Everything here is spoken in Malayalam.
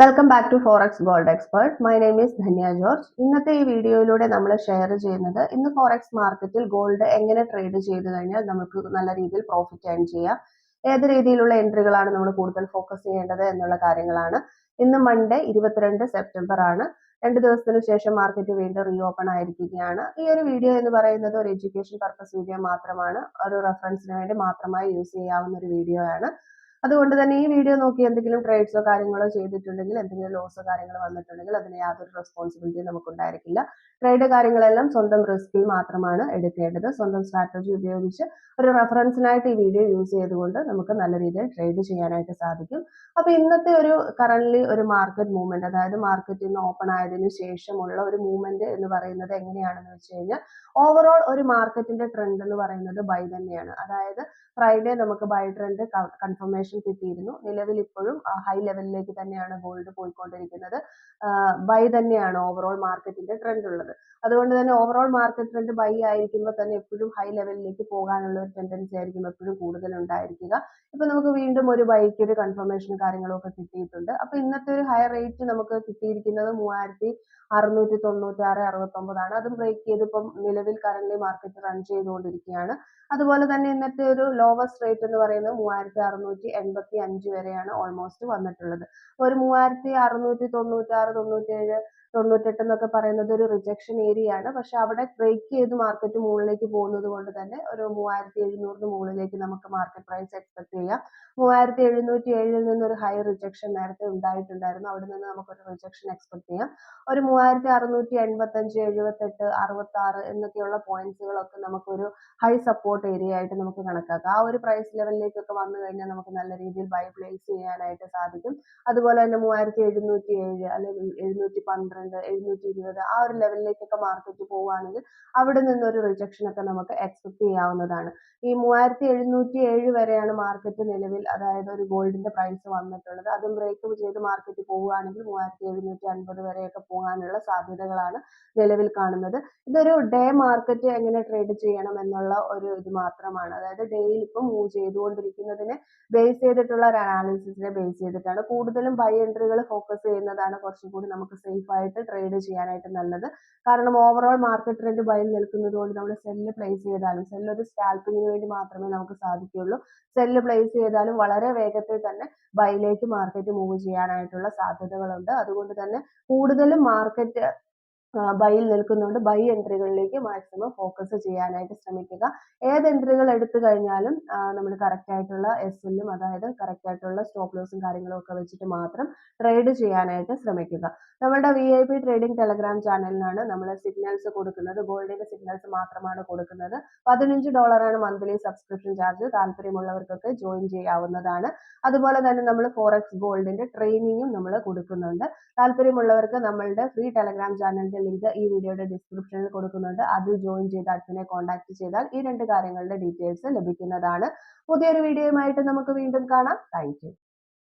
Welcome back to forex gold expert my name is Dhanya George ഇന്നത്തെ ഈ വീഡിയോയിലൂടെ നമ്മൾ ഷെയർ ചെയ്യുന്നത് ഇന്ന് ഫോറക്സ് മാർക്കറ്റിൽ ഗോൾഡ് എങ്ങനെ ട്രേഡ് ചെയ്ത് കഴിഞ്ഞാൽ നമുക്ക് നല്ല രീതിയിൽ പ്രോഫിറ്റ് ഏൺ ചെയ്യാം. ഏത് രീതിയിലുള്ള എൻട്രികളാണ് നമ്മൾ കൂടുതൽ ഫോക്കസ് ചെയ്യേണ്ടത് എന്നുള്ള കാര്യങ്ങളാണ്. ഇന്ന് മൺഡേ ഇരുപത്തിരണ്ട് സെപ്റ്റംബർ ആണ്. രണ്ട് ദിവസത്തിന് ശേഷം മാർക്കറ്റ് വീണ്ടും റീ ഓപ്പൺ ആയിരിക്കുകയാണ്. ഈ ഒരു വീഡിയോ എന്ന് പറയുന്നത് ഒരു എഡ്യൂക്കേഷൻ പർപ്പസ് വീഡിയോ മാത്രമാണ്. ഒരു റെഫറൻസിന് വേണ്ടി മാത്രമായി യൂസ് ചെയ്യാവുന്ന ഒരു വീഡിയോ ആണ്. അതുകൊണ്ട് തന്നെ ഈ വീഡിയോ നോക്കി എന്തെങ്കിലും ട്രേഡ്സോ കാര്യങ്ങളോ ചെയ്തിട്ടുണ്ടെങ്കിൽ എന്തെങ്കിലും ലോസോ കാര്യങ്ങൾ വന്നിട്ടുണ്ടെങ്കിൽ അതിന് യാതൊരു റെസ്പോൺസിബിലിറ്റിയും നമുക്ക് ഉണ്ടായിരിക്കില്ല ട്രേഡ് കാര്യങ്ങളെല്ലാം സ്വന്തം റിസ്കിൽ മാത്രമാണ് എടുക്കേണ്ടത്. സ്വന്തം സ്ട്രാറ്റജി ഉപയോഗിച്ച് ഒരു റെഫറൻസിനായിട്ട് ഈ വീഡിയോ യൂസ് ചെയ്തുകൊണ്ട് നമുക്ക് നല്ല രീതിയിൽ ട്രേഡ് ചെയ്യാനായിട്ട് സാധിക്കും. അപ്പൊ ഇന്നത്തെ ഒരു കറന്റ് ഒരു മാർക്കറ്റ് മൂവ്മെന്റ് അതായത് മാർക്കറ്റ് ഇന്ന് ഓപ്പൺ ആയതിനു ശേഷമുള്ള ഒരു മൂവ്മെന്റ് എന്ന് പറയുന്നത് എങ്ങനെയാണെന്ന് വെച്ച് കഴിഞ്ഞാൽ ഓവറോൾ ഒരു മാർക്കറ്റിന്റെ ട്രെൻഡ് എന്ന് പറയുന്നത് ബൈ തന്നെയാണ്. അതായത് ഫ്രൈഡേ നമുക്ക് ബൈ ട്രെൻഡ് കൺഫർമേഷൻ കിട്ടിയിരുന്നു. നിലവിൽ ഇപ്പോഴും ഹൈ ലെവലിലേക്ക് തന്നെയാണ് ഗോൾഡ് പോയിക്കൊണ്ടിരിക്കുന്നത്. ബൈ തന്നെയാണ് ഓവറോൾ മാർക്കറ്റിന്റെ ട്രെൻഡ് ഉള്ളത്. അതുകൊണ്ട് തന്നെ ഓവറോൾ മാർക്കറ്റ് ട്രെൻഡ് ബൈ ആയിരിക്കുമ്പോൾ തന്നെ എപ്പോഴും ഹൈ ലെവലിലേക്ക് പോകാനുള്ള ഒരു ടെൻഡൻസി ആയിരിക്കും എപ്പോഴും കൂടുതൽ ഉണ്ടായിരിക്കുക ഇപ്പൊ നമുക്ക് വീണ്ടും ഒരു ബൈക്ക് ഒരു കൺഫർമേഷൻ കാര്യങ്ങളൊക്കെ കിട്ടിയിട്ടുണ്ട്. അപ്പൊ ഇന്നത്തെ ഒരു ഹയർ റേറ്റ് നമുക്ക് കിട്ടിയിരിക്കുന്നത് മൂവായിരത്തി അറുന്നൂറ്റി തൊണ്ണൂറ്റി ആറ് അറുപത്തൊമ്പതാണ്. അതും ബ്രേക്ക് ചെയ്ത് ഇപ്പം നിലവിൽ കറന്റ് മാർക്കറ്റ് റൺ ചെയ്തുകൊണ്ടിരിക്കുകയാണ്. അതുപോലെ തന്നെ ഇന്നത്തെ ഒരു ലോവസ്റ്റ് റേറ്റ് എന്ന് പറയുന്നത് മൂവായിരത്തി അറുന്നൂറ്റി എൺപത്തി അഞ്ച് വരെയാണ് ഓൾമോസ്റ്റ് വന്നിട്ടുള്ളത്. ഒരു മൂവായിരത്തി അറുന്നൂറ്റി തൊണ്ണൂറ്റാറ് തൊണ്ണൂറ്റേഴ് തൊണ്ണൂറ്റെട്ട് എന്നൊക്കെ പറയുന്നത് ഒരു റിജക്ഷൻ ഏരിയ ആണ്. പക്ഷെ അവിടെ ബ്രേക്ക് ചെയ്ത് മാർക്കറ്റ് മുകളിലേക്ക് പോകുന്നത് കൊണ്ട് തന്നെ ഒരു മൂവായിരത്തി എഴുന്നൂറിന് മുകളിലേക്ക് നമുക്ക് മാർക്കറ്റ് പ്രൈസ് എക്സ്പെക്ട് ചെയ്യാം. മൂവായിരത്തി എഴുന്നൂറ്റി ഏഴിൽ നിന്ന് ഒരു ഹൈ റിജക്ഷൻ നേരത്തെ ഉണ്ടായിട്ടുണ്ടായിരുന്നു. അവിടെ നിന്ന് നമുക്കൊരു റിജക്ഷൻ എക്സ്പെക്ട് ചെയ്യാം. ഒരു മൂവായിരത്തി അറുന്നൂറ്റി എൺപത്തഞ്ച് എഴുപത്തെട്ട് അറുപത്തി ആറ് എന്നൊക്കെയുള്ള പോയിന്റ്സുകളൊക്കെ നമുക്കൊരു ഹൈ സപ്പോർട്ട് ഏരിയ ആയിട്ട് നമുക്ക് കണക്കാക്കാം. ആ ഒരു പ്രൈസ് ലെവലിലേക്കൊക്കെ വന്നു കഴിഞ്ഞാൽ നമുക്ക് നല്ല രീതിയിൽ ബൈ പ്ലേസ് ചെയ്യാനായിട്ട് സാധിക്കും. അതുപോലെ തന്നെ മൂവായിരത്തി എഴുന്നൂറ്റി ഏഴ് അല്ലെങ്കിൽ എഴുന്നൂറ്റി പന്ത്രണ്ട് പന്ത്രണ്ട് എഴുന്നൂറ്റി ഇരുപത് ആ ഒരു ലെവലിലേക്കൊക്കെ മാർക്കറ്റ് പോവുകയാണെങ്കിൽ അവിടെ നിന്നൊരു റിജക്ഷൻ ഒക്കെ നമുക്ക് എക്സ്പെക്ട് ചെയ്യാവുന്നതാണ്. ഈ മൂവായിരത്തി എഴുന്നൂറ്റി ഏഴ് വരെയാണ് മാർക്കറ്റ് നിലവിൽ അതായത് ഒരു ഗോൾഡിന്റെ പ്രൈസ് വന്നിട്ടുള്ളത്. അതും ബ്രേക്ക് ചെയ്ത് മാർക്കറ്റ് പോവുകയാണെങ്കിൽ മൂവായിരത്തി എഴുന്നൂറ്റി അൻപത് വരെയൊക്കെ പോകാനുള്ള സാധ്യതകളാണ് നിലവിൽ കാണുന്നത്. ഇതൊരു ഡേ മാർക്കറ്റ് എങ്ങനെ ട്രേഡ് ചെയ്യണം എന്നുള്ള ഒരു ഇത് മാത്രമാണ്. അതായത് ഡേയിൽ ഇപ്പം മൂവ് ചെയ്തുകൊണ്ടിരിക്കുന്നതിനെ ബേസ് ചെയ്തിട്ടുള്ള ഒരു അനാലിസിസിനെ ബേസ് ചെയ്തിട്ടാണ്. കൂടുതലും ബൈ എൻട്രികൾ ഫോക്കസ് ചെയ്യുന്നതാണ് കുറച്ചും കൂടി നമുക്ക് സേഫ് ആയിട്ട് ട്രേഡ് ചെയ്യാനായിട്ട് നല്ലത്. കാരണം ഓവറോൾ മാർക്കറ്റ് ട്രെൻഡ് ബൈയിൽ നിൽക്കുന്നത് കൊണ്ട് നമ്മൾ സെല്ല് പ്ലേസ് ചെയ്താലും സെല്ല് ഒരു സ്കാൽപ്പിങ്ങിന് വേണ്ടി മാത്രമേ നമുക്ക് സാധിക്കുകയുള്ളൂ. സെല്ല് പ്ലേസ് ചെയ്താലും വളരെ വേഗത്തിൽ തന്നെ ബൈയിലേക്ക് മാർക്കറ്റ് മൂവ് ചെയ്യാനായിട്ടുള്ള സാധ്യതകളുണ്ട്. അതുകൊണ്ട് തന്നെ കൂടുതലും മാർക്കറ്റ് ബൈയിൽ നിൽക്കുന്നുണ്ട് ബൈ എൻട്രികളിലേക്ക് മാക്സിമം ഫോക്കസ് ചെയ്യാനായിട്ട് ശ്രമിക്കുക. ഏത് എൻട്രികൾ എടുത്തു കഴിഞ്ഞാലും നമ്മൾ കറക്റ്റ് ആയിട്ടുള്ള എസ് എല്ലും അതായത് കറക്റ്റ് ആയിട്ടുള്ള സ്റ്റോപ്പ് ലോസും കാര്യങ്ങളും ഒക്കെ വെച്ചിട്ട് മാത്രം ട്രേഡ് ചെയ്യാനായിട്ട് ശ്രമിക്കുക. നമ്മുടെ V I P trading telegram ചാനലിലാണ് നമ്മൾ സിഗ്നൽസ് കൊടുക്കുന്നത്. ഗോൾഡിന്റെ സിഗ്നൽസ് മാത്രമാണ് കൊടുക്കുന്നത്. പതിനഞ്ച് ഡോളറാണ് മന്ത്ലി സബ്സ്ക്രിപ്ഷൻ ചാർജ് താല്പര്യമുള്ളവർക്കൊക്കെ ജോയിൻ ചെയ്യാവുന്നതാണ്. അതുപോലെ തന്നെ നമ്മൾ ഫോറക്സ് ഗോൾഡിന്റെ ട്രെയിനിങ്ങും നമ്മൾ കൊടുക്കുന്നുണ്ട്. താല്പര്യമുള്ളവർക്ക് നമ്മളുടെ ഫ്രീ ടെലഗ്രാം ചാനലിന്റെ ലിങ്ക് ഈ വീഡിയോയുടെ ഡിസ്ക്രിപ്ഷനിൽ കൊടുക്കുന്നുണ്ട്. അതിൽ ജോയിൻ ചെയ്ത് അഡ്മിനെ കോൺടാക്ട് ചെയ്താൽ ഈ രണ്ട് കാര്യങ്ങളുടെ ഡീറ്റെയിൽസ് ലഭിക്കുന്നതാണ്. പുതിയൊരു വീഡിയോയുമായിട്ട് നമുക്ക് വീണ്ടും കാണാം. താങ്ക്